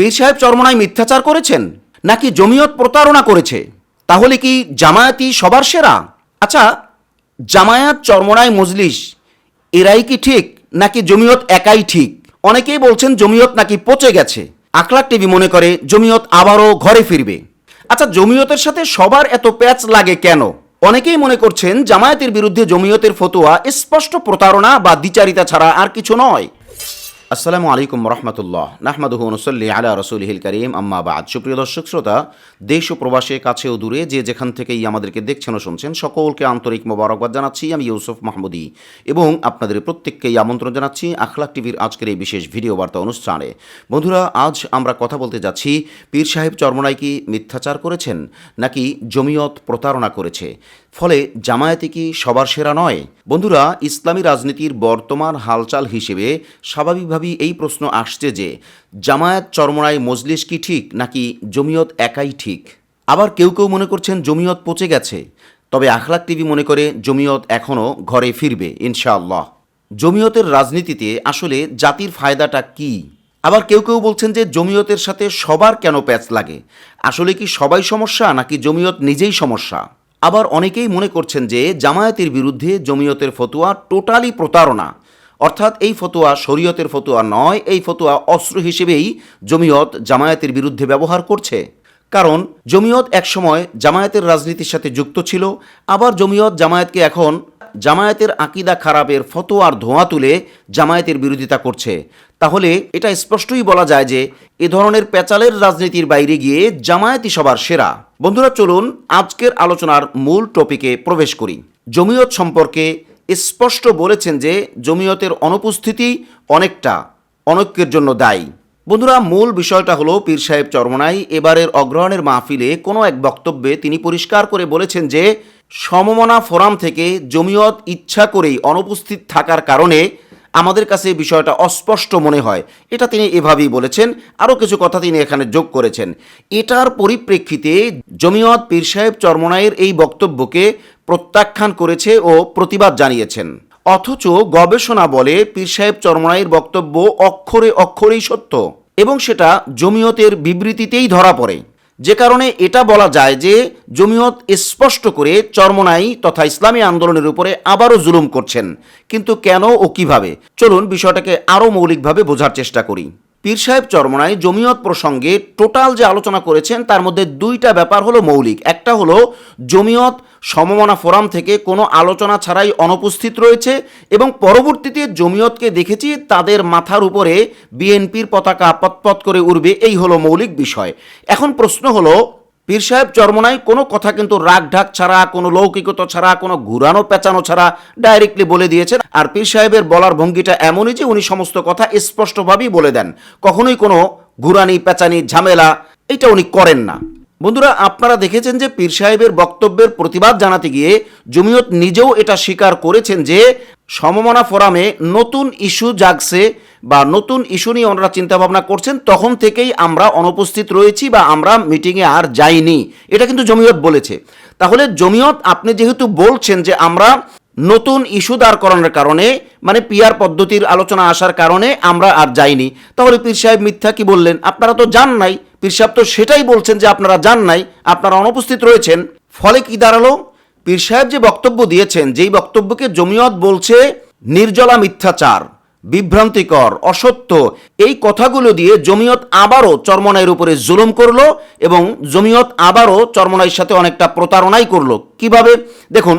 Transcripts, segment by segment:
পীর সাহেব চরমনায় মিথ্যাচার করেছেন? নাকি জমিয়ত প্রতারণা করেছে? তাহলে কি জামায়াতি সবার সেরা? আচ্ছা জামায়াত চরমনায় মজলিস, এরাই কি ঠিক নাকি জমিয়ত একাই ঠিক? অনেকেই বলছেন জমিয়ত নাকি পচে গেছে। আকলাক টিভি মনে করে জমিয়ত আবারও ঘরে ফিরবে। আচ্ছা জমিয়তের সাথে সবার এত প্যাচ লাগে কেন? অনেকেই মনে করছেন জামায়াতের বিরুদ্ধে জমিয়তের ফতোয়া স্পষ্ট প্রতারণা বা দ্বিচারিতা ছাড়া আর কিছু নয়। আসসালামু আলাইকুম রহমতুল্লাহ নাহমাদুহ নসল্লি আলা রসুলহিল করিম, আম্মা বাদ। সুপ্রিয় দর্শক শ্রোতা, দেশ ও প্রবাসে, কাছে ও দূরে যে যেখান থেকেই আমাদেরকে দেখছেন ও শুনছেন, সকলকে আন্তরিক মোবারকবাদ জানাচ্ছি। আমি ইউসুফ মাহমুদি এবং আপনাদের প্রত্যেককেই আমন্ত্রণ জানাচ্ছি আখলাক টিভির আজকের এই বিশেষ ভিডিও বার্তা অনুষ্ঠানে। বন্ধুরা, আজ আমরা কথা বলতে যাচ্ছি, পীর সাহেব চরমনাই কি মিথ্যাচার করেছেন নাকি জমিয়ত প্রতারণা করেছে? ফলে জামায়াতে কি সবার সেরা নয়? বন্ধুরা, ইসলামী রাজনীতির বর্তমান হালচাল হিসেবে স্বাভাবিকভাবেই এই প্রশ্ন আসছে যে, জামায়াত চরমনায় মজলিস কি ঠিক নাকি জমিয়ত একাই ঠিক? আবার কেউ কেউ মনে করছেন জমিয়ত পচে গেছে, তবে আখলাক টিভি মনে করে জমিয়ত এখনও ঘরে ফিরবে, ইনশাআল্লাহ। জমিয়তের রাজনীতিতে আসলে জাতির ফায়দাটা কী? আবার কেউ কেউ বলছেন যে, জমিয়তের সাথে সবার কেন প্যাচ লাগে? আসলে কি সবাই সমস্যা নাকি জমিয়ত নিজেই সমস্যা? আবার অনেকেই মনে করছেন যে, জামায়াতের বিরুদ্ধে জমিয়তের ফতোয়া টোটালি প্রতারণা। অর্থাৎ এই ফতোয়া শরীয়তের ফতোয়া নয়, এই ফতোয়া অস্ত্র হিসেবেই জমিয়ত জামায়াতের বিরুদ্ধে ব্যবহার করছে। কারণ জমিয়ত একসময় জামায়াতের রাজনীতির সাথে যুক্ত ছিল, আবার জমিয়ত জামায়াতকে এখন জামায়াতের আকিদা খারাপের ফতোয়ার ধোঁয়া তুলে জামায়াতের বিরোধিতা করছে। তাহলে এটা স্পষ্টই বলা যায় যে, এ ধরনের পেঁচালের রাজনীতির বাইরে গিয়ে জামায়াতি সবার সেরা। বন্ধুরা, চলুন আজকের আলোচনার মূল টপিকে প্রবেশ করি। জমিয়ত সম্পর্কে স্পষ্ট বলেছেন যে জমিয়তের অনুপস্থিতি অনেকটা অনৈক্যের জন্য দায়ী। বন্ধুরা, মূল বিষয়টা হলো পীর সাহেব চরমনাই এবারের অগ্রহণের মাহফিলে কোনো এক বক্তব্যে তিনি পরিষ্কার করে বলেছেন যে সমমনা ফোরাম থেকে জমিয়ত ইচ্ছা করেই অনুপস্থিত থাকার কারণে আমাদের কাছে বিষয়টা অস্পষ্ট মনে হয়। এটা তিনি এভাবেই বলেছেন। আরও কিছু কথা তিনি এখানে যোগ করেছেন। এটার পরিপ্রেক্ষিতে জমিয়ত পীর সাহেব চরমনাইয়ের এই বক্তব্যকে প্রত্যাখ্যান করেছে ও প্রতিবাদ জানিয়েছেন। অথচ গবেষণা বলে পীর সাহেব চরমনাইয়ের বক্তব্য অক্ষরে অক্ষরেই সত্য এবং সেটা জমিয়তের বিবৃতিতেই ধরা পড়ে। যে কারণে এটা বলা যায় যে জমিয়ত স্পষ্ট করে চরমনাই তথা ইসলামী আন্দোলনের উপরে আবারও জুলুম করছেন। কিন্তু কেন ও কীভাবে? চলুন বিষয়টাকে আরও মৌলিকভাবে বোঝার চেষ্টা করি। পীর সাহেব চরমনাই জমিয়ত প্রসঙ্গে টোটাল যে আলোচনা করেছেন, তার মধ্যে দুইটা ব্যাপার হলো মৌলিক। একটা হলো জমিয়ত সমমনা ফোরাম থেকে কোনো আলোচনা ছাড়াই অনুপস্থিত রয়েছে এবং পরবর্তীতে জমিয়তকে দেখেছি তাদের মাথার উপরে বিএনপির পতাকা পতপত করে উড়বে। এই হলো মৌলিক বিষয়। এখন প্রশ্ন হলো পীর সাহেব চরমনাই, কোনো কথা কিন্তু রাগ ঢাক ছাড়া, কোনো লৌকিকতা ছাড়া, কোনো ঘুরানো পেঁচানো ছাড়া ডাইরেক্টলি বলে দিয়েছেন। আর পীর সাহেবের বলার ভঙ্গিটা এমনই যে উনি সমস্ত কথা স্পষ্টভাবেই বলে দেন। কখনোই কোনো ঘুরানি, পেঁচানি, ঝামেলা, এটা উনি করেন না। বন্ধুরা, আপনারা দেখেছেন যে পীর সাহেবের বক্তব্যের প্রতিবাদ জানাতে গিয়ে জমিয়ত নিজেও এটা স্বীকার করেছেন যে সমমনা ফোরামে নতুন ইস্যু জাগছে বা নতুন ইস্যু নিয়ে ওনারা চিন্তাভাবনা করছেন, তখন থেকেই আমরা অনুপস্থিত রয়েছি বা আমরা মিটিংয়ে আর যাইনি। এটা কিন্তু জমিয়ত বলেছে। তাহলে জমিয়ত, আপনি যেহেতু বলছেন যে আমরা নতুন ইস্যু দাঁড় করানোর কারণে মানে পিয়ার পদ্ধতির আলোচনা আসার কারণে আমরা আর যাইনি। তাহলে পীর সাহেব মিথ্যা কি বললেন? আপনারা তো যান নাই। পীর সাহেব তো সেটাই বলছেন যে আপনারা যান নাই, আপনারা অনুপস্থিত রয়েছেন। ফলে কি দাঁড়াল? পীর সাহেব যে বক্তব্য দিয়েছেন, যেই বক্তব্যকে জমিয়ত বলছে, নির্জলা মিথ্যাচার, বিভ্রান্তিকর, অসত্য, এই কথাগুলো দিয়ে জমিয়ত আবারও চরমনাইয়ের উপরে জুলুম করল এবং জমিয়ত আবারও চরমনাইয়ের সাথে অনেকটা প্রতারণাই করল। কীভাবে? দেখুন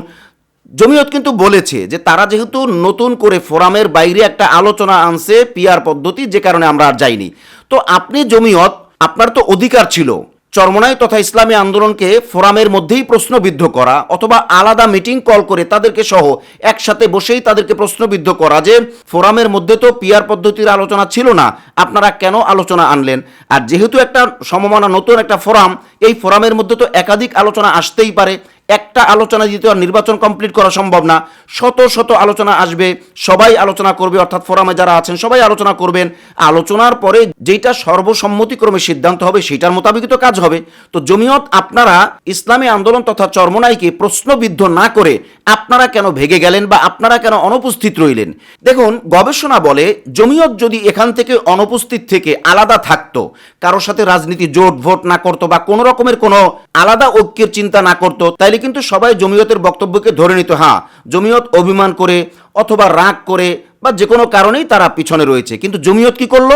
জমিয়ত কিন্তু বলেছে যে তারা যেহেতু নতুন করে ফোরামের বাইরে একটা আলোচনা আনছে পিয়ার পদ্ধতি, যে কারণে আমরা আর যাইনি। তো আপনি জমিয়ত, আপনার তো অধিকার ছিল। চরমনাই তথা ইসলামী আন্দোলনকে ফোরামের মধ্যেই প্রশ্নবিদ্ধ করা অথবা আলাদা মিটিং কল করে তাদেরকে সহ একসাথে বসেই তাদেরকে প্রশ্নবিদ্ধ করা যে ফোরামের মধ্যে তো পিয়ার পদ্ধতির আলোচনা ছিল না, আপনারা কেন আলোচনা আনলেন? আর যেহেতু একটা সমমানা নতুন একটা ফোরাম, এই ফোরামের মধ্যে তো একাধিক আলোচনা আসতেই পারে। একটা আলোচনা দিতে আর নির্বাচন কমপ্লিট করা সম্ভব না, শত শত আলোচনা আসবে, সবাই আলোচনা করবে, অর্থাৎ ফোরামে যারা আছেন, সবাই আলোচনা করবেন। আলোচনার পরে যেটা সর্বসম্মতিক্রমে সিদ্ধান্ত হবে সেটার মোতাবেকই তো কাজ হবে। তো জমিয়ত আপনারা ইসলামী আন্দোলন তথা চরমনাইকে প্রশ্নবিদ্ধ না করে আপনারা কেন ভেগে গেলেন বা আপনারা কেন অনুপস্থিত রইলেন? দেখুন, গবেষণা বলে জমিয়ত যদি এখান থেকে অনুপস্থিত থেকে আলাদা থাকতো কারোর সাথে রাজনীতি জোট ভোট না করতো বা কোনো রকমের কোনো আলাদা ঐক্যের চিন্তা না করতো, তাইলে কিন্তু সবাই জমিয়তের বক্তব্যকে ধরে নিত হ্যাঁ জমিয়ত অভিমান করে অথবা রাগ করে বা যে কোনো কারণেই তারা পিছনে রয়েছে। কিন্তু জমিয়ত কি করল?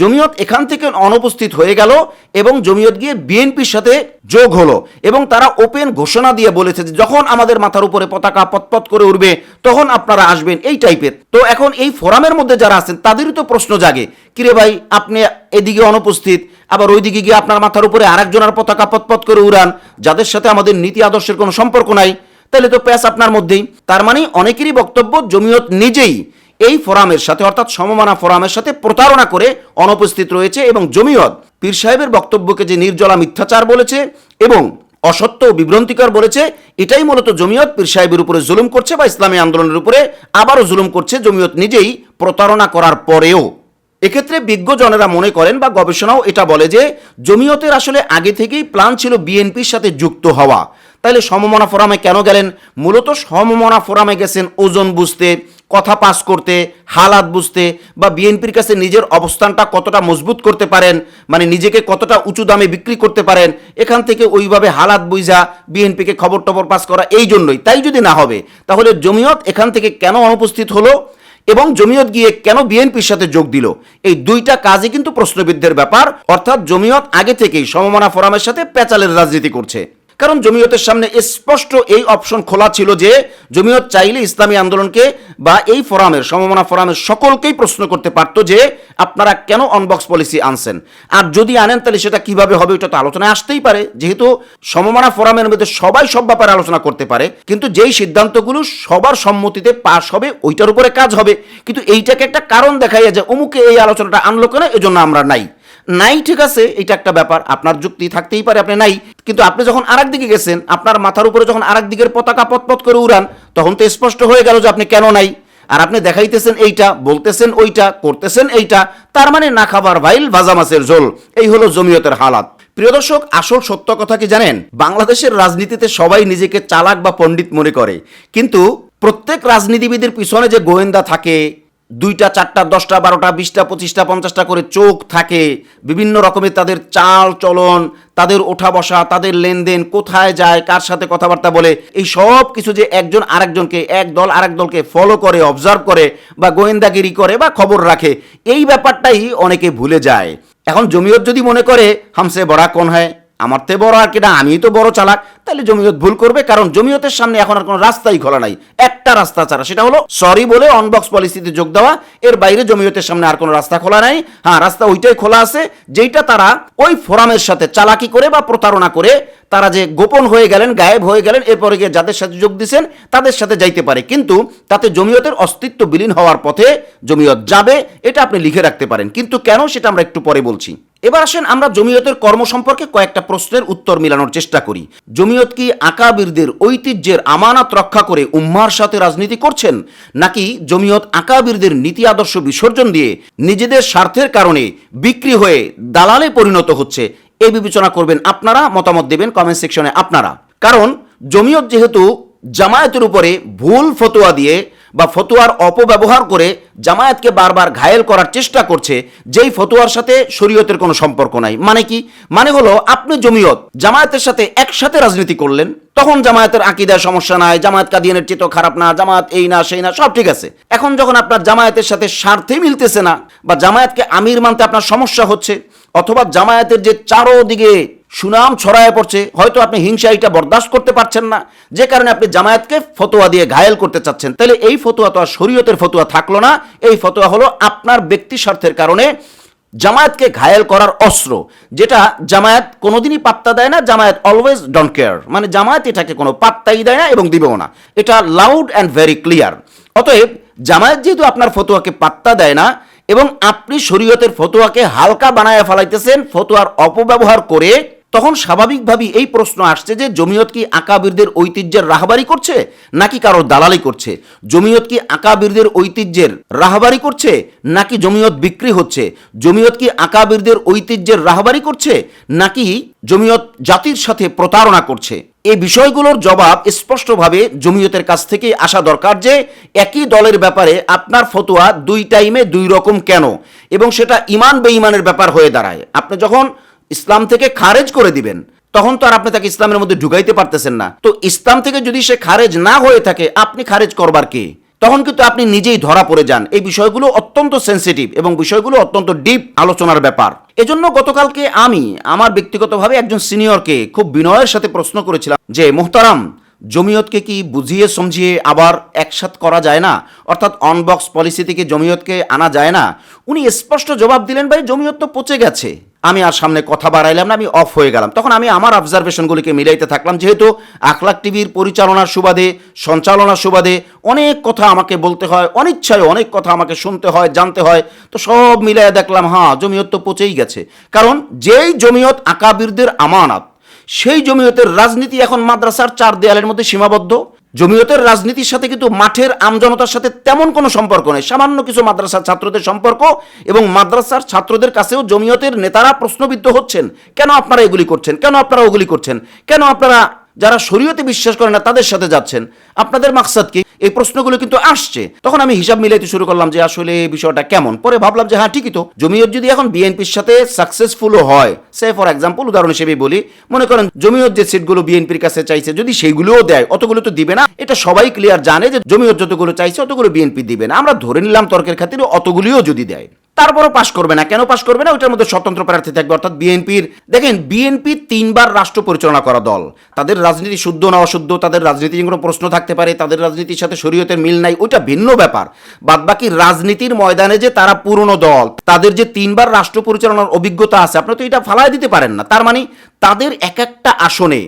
জমিয়ত এখান থেকে অনুপস্থিত হয়ে গেল এবং জমিয়ত গিয়ে বিএনপির সাথে যোগ হলো এবং তারা ওপেন ঘোষণা দিয়ে বলেছে যে যখন আমাদের মাথার উপরে পতাকা পতপত করে উঠবে তখন আপনারা আসবেন এই টাইপের। তো এখন এই ফোরামের মধ্যে যারা আছেন, তাদেরই তো প্রশ্ন জাগে, কিরে ভাই, আপনি এদিকে অনুপস্থিত আবার ওইদিকে গিয়ে আপনার মাথার উপরে আরেকজনের পতাকা পতপত করে উড়ান, যাদের সাথে আমাদের নীতি আদর্শের কোনো সম্পর্ক নাই। তাহলে তো প্যাস আপনার মধ্যেই। তার মানে অনেকেরই বক্তব্য জমিয়ত নিজেই এই ফোরামের সাথে, অর্থাৎ সমমানা ফোরামের সাথে প্রতারণা করে অনুপস্থিত রয়েছে এবং জমিয়ত পীর সাহেবের বক্তব্যকে যে নির্জলা মিথ্যাচার বলেছে এবং অসত্য ও বিভ্রান্তিকর বলেছে, এটাই মূলত জমিয়ত পীর সাহেবের উপরে জুলুম করছে বা ইসলামী আন্দোলনের উপরে আবারও জুলুম করছে জমিয়ত নিজেই প্রতারণা করার পরেও। এক্ষেত্রে বিজ্ঞজনেরা মনে করেন বা গবেষণাও এটা বলে যে জমিয়তের আসলে আগে থেকেই প্ল্যান ছিল বিএনপির সাথে যুক্ত হওয়া। তাইলে সমমনা ফোরামে কেন গেলেন? মূলত সমমনা ফোরামে গেছেন ওজন বুঝতে, কথা পাস করতে, হালাত বুঝতে বা বিএনপির কাছে নিজের অবস্থানটা কতটা মজবুত করতে পারেন মানে নিজেকে কতটা উঁচু দামে বিক্রি করতে পারেন, এখান থেকে ওইভাবে হালাত বুঝা বিএনপিকে খবর টবর পাস করা এই জন্যই। তাই যদি না হবে, তাহলে জমিয়ত এখান থেকে কেন অনুপস্থিত হলো? এবং জমিয়ত গিয়ে কেন বিএনপির সাথে যোগ দিল? এই দুইটা কাজই কিন্তু প্রশ্নবিদ্ধের ব্যাপার। অর্থাৎ জমিয়ত আগে থেকেই সমমনা ফোরামের সাথে প্যাচালের রাজনীতি করছে। কারণ জমিয়তের সামনে স্পষ্ট এই অপশন খোলা ছিল যে জমিয়ত চাইলে ইসলামী আন্দোলনকে বা এই ফোরামের, সমমনা ফোরামের সকলকেই প্রশ্ন করতে পারতো যে আপনারা কেন অনবক্স পলিসি আনছেন। আর যদি আনেন, তাহলে সেটা কীভাবে হবে ওটা তো আলোচনায় আসতেই পারে। যেহেতু সমমনা ফোরামের মধ্যে সবাই সব ব্যাপারে আলোচনা করতে পারে, কিন্তু যেই সিদ্ধান্তগুলো সবার সম্মতিতে পাশ হবে, ওইটার উপরে কাজ হবে। কিন্তু এইটাকে একটা কারণ দেখাইয়া যে অমুকে এই আলোচনাটা আনলো কেন, এজন্য আমরা নাই। নাই, ঠিক আছে, এটা একটা ব্যাপার, আপনার যুক্তি থাকতেই পারে, আপনি নাই। কিন্তু আপনি যখন আরেক দিকে গেছেন, আপনার মাথার উপরে যখন আরেক দিকের পতাকা পতপত করে উড়ান, তখন তো স্পষ্ট হয়ে গেল যে আপনি কেন নাই। আর আপনি দেখাইতেছেন এইটা, বলতেছেন ওইটা, করতেছেন এইটা, তার মানে না খাবার ভাইল, ভাজা মাছের ঝোল। এই হলো জমিয়তের হালাত। প্রিয় দর্শক, আসল সত্য কথা কি জানেন? বাংলাদেশের রাজনীতিতে সবাই নিজেকে চালাক বা পণ্ডিত মনে করে। কিন্তু প্রত্যেক রাজনীতিবিদের পিছনে যে গোয়েন্দা থাকে দুইটা, চারটা, দশটা, বারোটা, বিশটা, পঁচিশটা, পঞ্চাশটা করে চোখ থাকে। বিভিন্ন রকমের তাদের চাল চলন, তাদের ওঠা বসা, তাদের লেনদেন, কোথায় যায়, কার সাথে কথাবার্তা বলে, এই সব কিছু যে একজন আরেকজনকে, এক দল আরেক দলকে ফলো করে অবজার্ভ করে বা গোয়েন্দাগিরি করে বা খবর রাখে, এই ব্যাপারটাই অনেকে ভুলে যায়। এখন জমিয়ত যদি মনে করে, হামসে বড়া কোন হয়? আমার তে বড় আর কিনা আমি তো বড় চালাক। তাহলে জমিয়ত ভুল করবে, কারণ জমিয়তের সামনে এখন আর কোনো রাস্তাই খোলা নাই। একটা রাস্তা ছাড়া, সেটা হলো সরি বলে অনবক্স পলিসিতে যোগ দেওয়া। এর বাইরে জমিয়তের সামনে আর কোনো রাস্তা খোলা নাই। হ্যাঁ রাস্তা ওইটাই খোলা আছে, যেইটা তারা ওই ফোরামের সাথে চালাকি করে বা প্রতারণা করে, তারা যে গোপন হয়ে গেলেন, গায়েব হয়ে গেলেন, এরপরে গিয়ে যাদের সাথে যোগ দিয়েছেন তাদের সাথে যাইতে পারে। কিন্তু তাতে জমিয়তের অস্তিত্ব বিলীন হওয়ার পথে জমিয়ত যাবে, এটা আপনি লিখে রাখতে পারেন। কিন্তু কেন সেটা আমরা একটু পরে বলছি। এবার আসেন আমরা জমিয়তের কর্ম সম্পর্কে কয়েকটা প্রশ্নের উত্তর মেলানোর চেষ্টা করি। জমিয়ত কি আকাবিরদের ঐতিহ্যের আমানত রক্ষা করে উম্মার সাথে রাজনীতি করছেন, নাকি জমিয়ত আকাবিরদের নীতি আদর্শ বিসর্জন দিয়ে নিজেদের স্বার্থের কারণে বিক্রি হয়ে দালালে পরিণত হচ্ছে? এ বিবেচনা করবেন আপনারা, মতামত দেবেন কমেন্ট সেকশনে আপনারা। কারণ জমিয়ত যেহেতু জামায়াতের উপরে ভুল ফতোয়া দিয়ে বা ফতোয়ার অপব্যবহার করে জামায়াতকে বারবার ঘায়েল করার চেষ্টা করছে, যেই ফতোয়ার সাথে শরীয়তের কোনো সম্পর্ক নাই। মানে কি? মানে হলো, আপনি জমিয়ত, জামায়াতের সাথে একসাথে রাজনীতি করলেন, তখন জামায়াতের আকিদার সমস্যা নাই, জামায়াত কাদিয়ানের চিত্র খারাপ না, জামায়াত এই না, সেই না, সব ঠিক আছে। এখন যখন আপনার জামায়াতের সাথে স্বার্থে মিলতেছে না, বা জামায়াতকে আমির মানতে আপনার সমস্যা হচ্ছে, অথবা জামায়াতের যে চারোদিকে সুনাম ছড়ায় পড়ছে, হয়তো আপনি হিংসা এটা বরদাস্ত করতে পারছেন না। যে কারণে আপনি জামায়াতকে ফতোয়া দিয়ে ঘায়েল করতে চাচ্ছেন। তাহলে এই ফতোয়া তো আর শরীয়তের ফতোয়া থাকল না। এই ফতোয়া হলো আপনার ব্যক্তি স্বার্থের কারণে জামায়াতকে ঘায়েল করার অস্ত্র, যেটা জামায়াত কোনোদিনই পাত্তা দেয় না, জামায়াত অলওয়েজ ডোন্ট কেয়ার মানে জামায়াত এটাকে কোনো পাত্তাই দেয় না এবং দিবেও না। এটা লাউড অ্যান্ড ভেরি ক্লিয়ার অতএব জামায়াত যেহেতু আপনার ফতোয়াকে পাত্তা দেয় না, এবং আপনি শরীয়তের ফতোয়াকে হালকা বানায় ফেলাইতেছেন, ফতোয়ার অপব্যবহার করে তখন স্বাভাবিকভাবেই এই প্রশ্ন আসছে যে জমিয়ত কি আকাবিরদের ঐতিহ্যের রাহবারি করছে নাকি কারোর দালালি করছে? জমিয়ত কি আকাবিরদের ঐতিহ্যের রাহবারি করছে নাকি জমিয়ত বিক্রি হচ্ছে? জমিয়ত কি আকাবিরদের ঐতিহ্যের রাহবারি করছে নাকি জমিয়ত জাতির সাথে প্রতারণা করছে? এই বিষয়গুলোর জবাব স্পষ্টভাবে জমিয়তের কাছ থেকে আসা দরকার যে একই দলের ব্যাপারে আপনার ফতোয়া দুই টাইমে দুই রকম কেন? এবং সেটা ইমান বেঈমানের ব্যাপার হয়ে দাঁড়ায়। আপনি যখন ইসলাম থেকে খারেজ করে দিবেন, তখন তো আর আপনি তাকে ইসলামের মধ্যে ঢুকাইতে পারতেছেন না। তো ইসলাম থেকে যদি সে খারেজ না হয়ে থাকে, আপনি খারেজ করবার কে? তখন কিন্তু আপনি নিজেই ধরা পড়ে যান। এই বিষয়গুলো অত্যন্ত সেন্সিটিভ এবং বিষয়গুলো অত্যন্ত ডিপ আলোচনার ব্যাপার। এজন্য গতকালকে আমি আমার ব্যক্তিগতভাবে একজন সিনিয়রকে খুব বিনয়ের সাথে প্রশ্ন করেছিলাম যে, মোহতারাম, জমিয়তকে কি বুঝিয়ে সমঝিয়ে আবার একসাথ করা যায় না? অর্থাৎ অনবক্স পলিসি থেকে জমিয়তকে আনা যায় না? উনি স্পষ্ট জবাব দিলেন, ভাই, জমিয়ত তো পচে গেছে। আমি আর সামনে কথা বাড়াইলাম না, আমি অফ হয়ে গেলাম। তখন আমি আমার অবজারভেশনগুলিকে মিলাইতে থাকলাম, যেহেতু আখলাক টিভির পরিচালনার সুবাদে, সঞ্চালনার সুবাদে অনেক কথা আমাকে বলতে হয়, অনিচ্ছায় অনেক কথা আমাকে শুনতে হয়, জানতে হয়। তো সব মিলাইয়া দেখলাম হ্যাঁ জমিয়ত তো পচেই গেছে। কারণ যেই জমিয়ত আকাবিরদের আমানত, সেই জমিয়তের রাজনীতি এখন মাদ্রাসার চার দেয়ালের মধ্যে সীমাবদ্ধ। জমিয়তের রাজনীতির সাথে কিন্তু মাঠের আমজনতার সাথে তেমন কোনো সম্পর্ক নেই। সামান্য কিছু মাদ্রাসার ছাত্রদের সম্পর্ক এবং মাদ্রাসার ছাত্রদের কাছেও জমিয়তের নেতারা প্রশ্নবিদ্ধ হচ্ছেন। কেন আপনারা এগুলি করছেন? কেন আপনারা ওগুলি করছেন? কেন আপনারা যারা শরীয়তে বিশ্বাস করে না, তাদের সাথে যাচ্ছেন। আপনাদের মাকসাদ কি? এই প্রশ্নগুলো কিন্তু আসছে। তখন আমি হিসাব মিলাইতে শুরু করলাম যে আসলে এই বিষয়টা কেমন। পরে ভাবলাম যে হ্যাঁ ঠিকই তো। জমিয়ত যদি এখন বিএনপির সাথে সাকসেসফুলও হয়, সে ফর এক্সাম্পল উদাহরণ হিসেবে বলি, মনে করেন জমিয়ত যে সিটগুলো বিএনপির কাছে চাইছে, যদি সেইগুলোও দেয়, অতগুলো তো দিবে না। এটা সবাই ক্লিয়ার জানে যে জমিয়ত যতগুলো চাইছে, অতগুলো বিএনপি দিবে না। আমরা ধরে নিলাম তর্কের খাতিরে অতগুলিও যদি দেয়। তারপরও পাশ করবে না। কেন পাশ করবে না? ওইটার মধ্যে স্বতন্ত্র প্রার্থী থাকবে, অর্থাৎ বিএনপির দেখেন, বিএনপি তিনবার রাষ্ট্র পরিচালনা করা দল। তাদের রাজনীতি শুদ্ধ না অশুদ্ধ, তাদের রাজনীতি কোনো প্রশ্ন থাকতে পারে, তাদের রাজনীতির সাথে শরীয়তের মিল নাই, ওইটা ভিন্ন ব্যাপার। বাদবাকি রাজনীতির ময়দানে যে তারা পুরনো দল, তাদের যে তিনবার রাষ্ট্র পরিচালনার অভিজ্ঞতা আছে, আপনি তো এটা ফালাই দিতে পারেন না। তার মানে তাদের এক একটা আসনে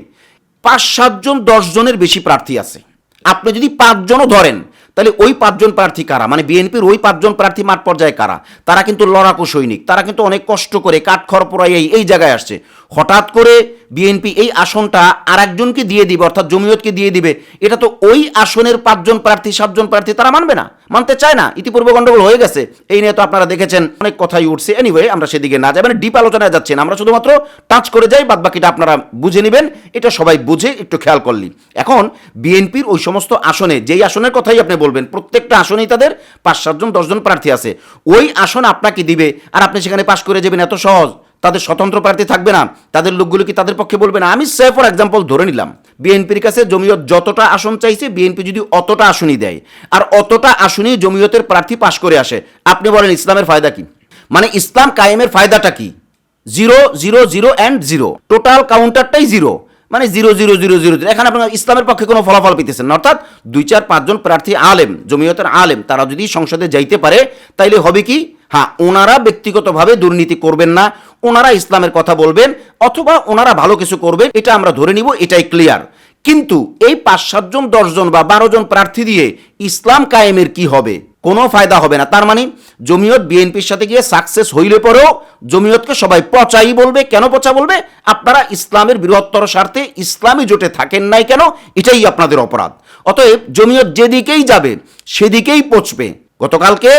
পাঁচ সাতজন দশজনের বেশি প্রার্থী আছে। আপনি যদি পাঁচজনও ধরেন তাহলে ওই পাঁচজন প্রার্থী কারা? মানে বিএনপির ওই পাঁচজন প্রার্থী মাঠ পর্যায়ে কারা? তারা কিন্তু লড়াকু সৈনিক, তারা কিন্তু অনেক কষ্ট করে কাঠখড় পোড়াই এই এই জায়গায় আসছে। হঠাৎ করে বিএনপি এই আসনটা আর একজনকে দিয়ে দিবে, অর্থাৎ জমিয়তকে দিয়ে দিবে। এটা তো ওই আসনের পাঁচজন প্রার্থী, সাতজন প্রার্থী তারা মানবে না, মানতে চায় না। ইতিপূর্বে গন্ডগোল হয়ে গেছে। এই নিয়ে তো আপনারা দেখেছেন, অনেক কথাই উঠছে। এনিওয়ে আমরা সেদিকে না যাই মানে ডিপ আলোচনায় যাচ্ছি না। আমরা শুধুমাত্র টাচ করে যাই বাদ বাকিটা আপনারা বুঝে নেবেন। এটা সবাই বুঝে একটু খেয়াল করলি। এখন বিএনপির ওই সমস্ত আসনে, যেই আসনের কথাই আপনি বলবেন, প্রত্যেকটা আসনেই তাদের পাঁচ, সাতজন, দশজন প্রার্থী আছে। ওই আসন আপনাকে দিবে, আর আপনি সেখানে পাশ করে যাবেন, এত সহজ। তাদের স্বতন্ত্র প্রার্থী থাকবে না, তাদের লোকগুলো কি তাদের পক্ষে বলবে না? আমি সে ফর এক্সাম্পল ধরে নিলাম, বিএনপির কাছে জমিয়ত যতটা আসন চাইছে, বিএনপি যদি অতটা আসনই দেয়, আর অতটা আসনই জমিয়তের প্রার্থী পাশ করে আসে, আপনি বলেন ইসলামের ফায়দা কি? মানে ইসলাম কায়েমের ফায়দাটা কি? Zero zero zero and zero total কাউন্টারটাই zero মানে zero zero zero zero zero এখানে আপনার ইসলামের পক্ষে কোনো ফলাফল পেতেছেন না। অর্থাৎ দুই, চার পাঁচজন প্রার্থী আলেম, জমিয়তের আলেম, তারা যদি সংসদে যাইতে পারে, তাইলে হবে কি? হ্যাঁ ওনারা ব্যক্তিগতভাবে দুর্নীতি করবেন না। ওনারা ইসলামের কথা বলবেন, অথবা ওনারা ভালো কিছু করবেন, এটা আমরা ধরে নিব, এটাই ক্লিয়ার কিন্তু এই পাঁচ সাতজন দশজন বা বারো জন প্রার্থী দিয়ে ইসলাম কায়েমের কি হবে? কোনো ফায়দা হবে না। তার মানে জমিয়ত বিএনপির সাথে গিয়ে সাকসেস হইলে পরেও জমিয়তকে সবাই পচাই বলবে। কেন পচা বলবে? আপনারা ইসলামের বৃহত্তর স্বার্থে ইসলামী জোটে থাকেন নাই কেন? এটাই আপনাদের অপরাধ। অতএব জমিয়ত যেদিকেই যাবে, সেদিকেই পচবে। গতকালকে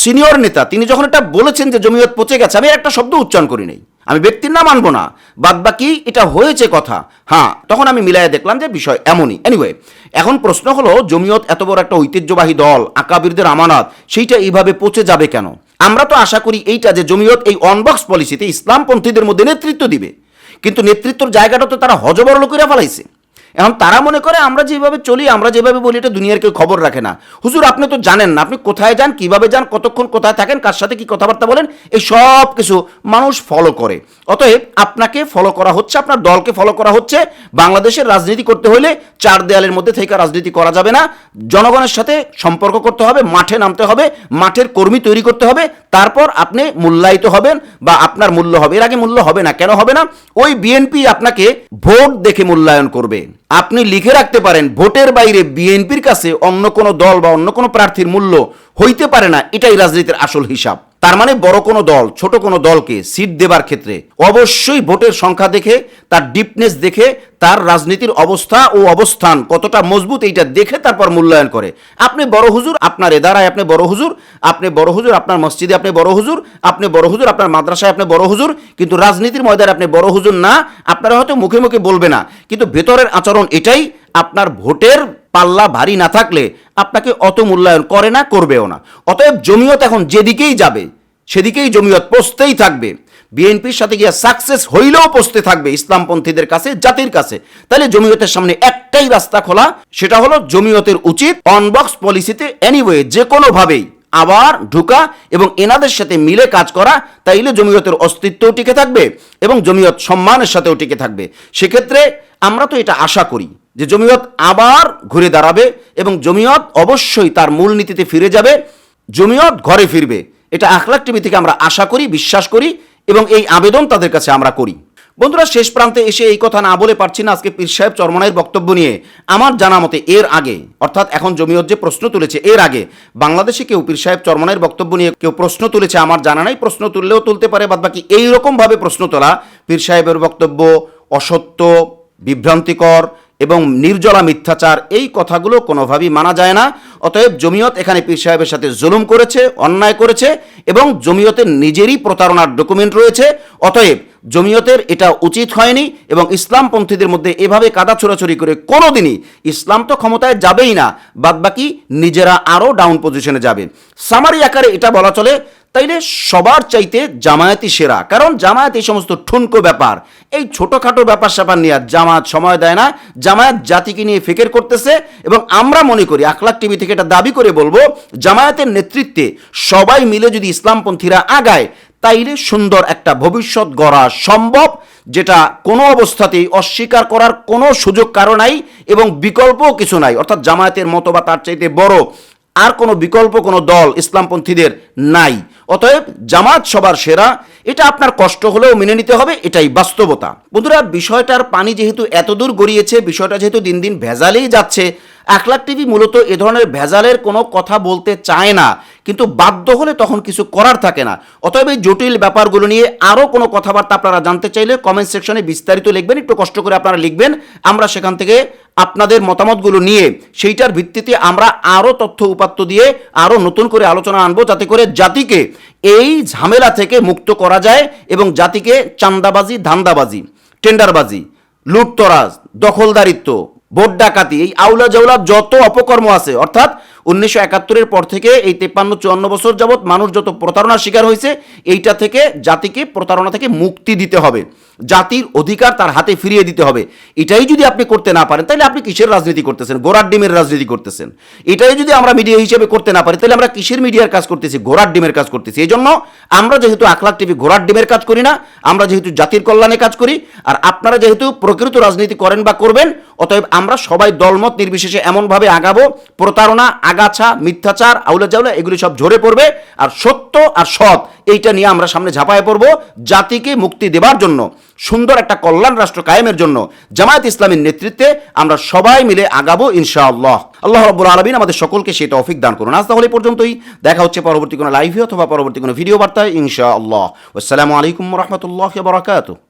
সিনিয়র নেতা, তিনি যখন এটা বলেছেন যে জমিয়ত পচে গেছে, আমি একটা শব্দ উচ্চারণ করি নাই। আমি ব্যক্তির নাম আনব না। বাদ বাকি এটা হয়েছে কথা। হ্যাঁ তখন আমি মিলাইয়া দেখলাম যে বিষয় এমনই। এনিওয়ে এখন প্রশ্ন হলো, জমিয়ত এত বড় একটা ঐতিহ্যবাহী দল, আকাবিরদের আমানত, সেইটা এইভাবে পচে যাবে কেন? আমরা তো আশা করি এইটা যে জমিয়ত এই অনবক্স পলিসিতে ইসলামপন্থীদের মধ্যে নেতৃত্ব দিবে। কিন্তু নেতৃত্বর জায়গাটা তো তারা হজবরল লোকেরা ফেলাইছে। এখন তারা মনে করে আমরা যেভাবে চলি, আমরা যেভাবে বলি, এটা দুনিয়ার কেউ খবর রাখে না। হুজুর, আপনি তো জানেন না, আপনি কোথায় যান, কীভাবে যান, কতক্ষণ কোথায় থাকেন, কার সাথে কি কথাবার্তা বলেন, এই সব কিছু মানুষ ফলো করে। অতএব আপনাকে ফলো করা হচ্ছে, আপনার দলকে ফলো করা হচ্ছে। বাংলাদেশের রাজনীতি করতে হলে চার দেয়ালের মধ্যে থেকে রাজনীতি করা যাবে না। জনগণের সাথে সম্পর্ক করতে হবে, মাঠে নামতে হবে, মাঠের কর্মী তৈরি করতে হবে, তারপর আপনি মূল্যায়িত হবেন বা আপনার মূল্য হবে। এর আগে মূল্য হবে না, কেন হবে না? ওই বিএনপি আপনাকে ভোট দেখে মূল্যায়ন করবে। আপনি লিখে রাখতে পারেন, ভোটের বাইরে বিএনপির কাছে অন্য কোনো দল বা অন্য কোনো প্রার্থীর মূল্য হইতে পারে না, এটাই রাজনীতির আসল হিসাব। তার মানে বড় কোনো দল, ছোট কোনো দলকে সিট দেবার ক্ষেত্রে অবশ্যই ভোটের সংখ্যা দেখে, তার ডিপনেস দেখে, তার রাজনীতির অবস্থা ও অবস্থান কতটা মজবুত এইটা দেখে তারপর মূল্যায়ন করে। আপনি বড় হুজুর, আপনার এদারায় আপনি বড় হুজুর, আপনি বড় হুজুর আপনার মসজিদে আপনি বড় হুজুর, আপনি বড় হুজুর আপনার মাদ্রাসায় আপনি বড় হুজুর, কিন্তু রাজনীতির ময়দানে আপনি বড় হুজুর না, আপনারা হয়তো মুখে মুখে বলবে না। কিন্তু ভেতরের আচরণ এটাই, আপনার ভোটের পাল্লা ভারী না থাকলে আপনাকে অত মূল্যায়ন করে না, করবেও না। অতএব জমিয়ত এখন যেদিকেই যাবে, সেদিকেই জমিয়ত পৌঁছতেই থাকবে। বিএনপির সাথে গিয়ে সাকসেস হইলেও পৌঁছতে থাকবে ইসলামপন্থীদের কাছে, জাতির কাছে। তাহলে জমিয়তের সামনে একটাই রাস্তা খোলা, সেটা হলো জমিয়তের উচিত অনবক্স পলিসিতে এনিওয়ে যে কোনোভাবেই আবার ঢুকা এবং এনাদের সাথে মিলে কাজ করা, তাইলে জমিয়তের অস্তিত্বও টিকে থাকবে এবং জমিয়ত সম্মানের সাথেও টিকে থাকবে। সেক্ষেত্রে আমরা তো এটা আশা করি। যে জমিয়ত আবার ঘুরে দাঁড়াবে এবং জমিয়ত অবশ্যই তার মূলনীতিতে ফিরে যাবে, জমিয়ত ঘরে ফিরবে। এটা আখলাক টিভি থেকে আমরা আশা করি, বিশ্বাস করি এবং এই আবেদন তাদের কাছে আমরা করি। বন্ধুরা, শেষ প্রান্তে এসে এই কথা না বলে পারছি না আজকে পীর সাহেব চরমনাইয়ের বক্তব্য নিয়ে। আমার জানা মতে এর আগে, অর্থাৎ এখন জমিয়ত যে প্রশ্ন তুলেছে, এর আগে বাংলাদেশে কেউ পীর সাহেব চরমনাইয়ের বক্তব্য নিয়ে কেউ প্রশ্ন তুলেছে, আমার জানা নাই, প্রশ্ন তুললেও তুলতে পারে বাদ বাকি এইরকমভাবে প্রশ্ন তোলা পীর সাহেবের বক্তব্য অসত্য, বিভ্রান্তিকর এবং নির্জলা মিথ্যাচার, এই কথাগুলো কোনোভাবেই মানা যায় না। অতএব জমিয়ত এখানে পীর সাহেবের সাথে জুলুম করেছে, অন্যায় করেছে এবং জমিয়তের নিজেরই প্রতারণার ডকুমেন্ট রয়েছে। অতএব জমিয়তের এটা উচিত হয়নি এবং ইসলামপন্থীদের মধ্যে এভাবে কাদা ছোড়াছড়ি করে কোনোদিনই ইসলাম তো ক্ষমতায় যাবেই না, বাদবাকি নিজেরা আরও ডাউন পজিশনে যাবে। সামারি আকারে এটা বলা চলে, তাইলে সবার চাইতে জামায়াতি সেরা, কারণ জামায়াত এই সমস্ত ঠুনকো ব্যাপার। এই ছোটোখাটো ব্যাপার স্যাপার নিয়ে জামায়াত সময় দেয় না, জামায়াত জাতিকে নিয়ে ফিকের করতেছে এবং আমরা মনে করি, আখলাক টিভি থেকে এটা দাবি করে বলব, জামায়াতের নেতৃত্বে সবাই মিলে যদি ইসলামপন্থীরা আগায় তাইলে সুন্দর একটা ভবিষ্যৎ গড়া সম্ভব, যেটা কোনো অবস্থাতেই অস্বীকার করার কোনো সুযোগ কারও নাই এবং বিকল্পও কিছু নাই। অর্থাৎ জামায়াতের মতো বা তার চাইতে বড় আর কোনো বিকল্প কোনো দল ইসলামপন্থীদের নাই। অতএব জামাত সবার সেরা, এটা আপনার কষ্ট হলেও মেনে নিতে হবে, এটাই বাস্তবতা। বন্ধুরা, বিষয়টার পানি যেহেতু এতদূর গড়িয়েছে, বিষয়টা যেহেতু দিন দিন ভেজালেই যাচ্ছে একলাখ টিভি মূলত এ ধরনের ভেজালের কোনো কথা বলতে চায় না। কিন্তু বাধ্য হলে তখন কিছু করার থাকে না। অতএব এই জটিল ব্যাপারগুলো নিয়ে আরও কোনো কথাবার্তা আপনারা জানতে চাইলে কমেন্ট সেকশনে বিস্তারিত লিখবেন, একটু কষ্ট করে আপনারা লিখবেন। আমরা সেখান থেকে আপনাদের মতামতগুলো নিয়ে সেইটার ভিত্তিতে আমরা আরও তথ্য উপাত্ত দিয়ে আরও নতুন করে আলোচনা আনব, যাতে করে জাতিকে এই ঝামেলা থেকে মুক্ত করা যায় এবং জাতিকে চান্দাবাজি, ধান্দাবাজি, টেন্ডারবাজি, লুটতরাজ, দখলদারিত্ব, ভোট ডাকাতি, এই আউলা জাউলা যত অপকর্ম আছে, অর্থাৎ উনিশশো একাত্তরের পর থেকে এই তেপ্পান্ন চুয়ান্ন বছর যাবৎ মানুষ যত প্রতারণার শিকার হয়েছে, এইটা থেকে জাতিকে প্রতারণা থেকে মুক্তি দিতে হবে। জাতির অধিকার তার হাতে ফিরিয়ে দিতে হবে। এটাই যদি আপনি করতে না পারেন, তাহলে আপনি কিসের রাজনীতি করতেছেন? গোড়ার ডিমের রাজনীতি করতেছেন। এটাই যদি আমরা মিডিয়া হিসেবে করতে না পারি, তাহলে আমরা কিসের মিডিয়ার কাজ করতেছি? ঘোড়ার ডিমের কাজ করতেছি। এই জন্য আমরা যেহেতু আখলাখ টিভি ঘোড়ার ডিমের কাজ করি না, আমরা যেহেতু জাতির কল্যাণে কাজ করি, আর আপনারা যেহেতু প্রকৃত রাজনীতি করেন বা করবেন, অতএব আমরা সবাই দলমত নির্বিশেষে এমনভাবে আগাবো, প্রতারণা আগাছা, মিথ্যাচার, আউলা জাউলা, এগুলি সব ঝরে পড়বে। আর সত্য আর সৎ, এইটা নিয়ে আমরা সামনে ঝাঁপায় পড়ব জাতিকে মুক্তি দেবার জন্য, সুন্দর একটা কল্যাণ রাষ্ট্র কায়েমের জন্য, জামায়াত ইসলামের নেতৃত্বে আমরা সবাই মিলে আগাবো ইনশাআল্লাহ। আল্লাহ রব্বুল আলমিন আমাদের সকলকে সেই তৌফিক দান করুন। আজ তাহলে পর্যন্তই। দেখা হচ্ছে পরবর্তী কোনো লাইভে অথবা পরবর্তী কোনো ভিডিও বার্তায়, ইনশাআল্লাহ। আসসালামু আলাইকুম রহমতুল্লাহ বারাকাতুহ।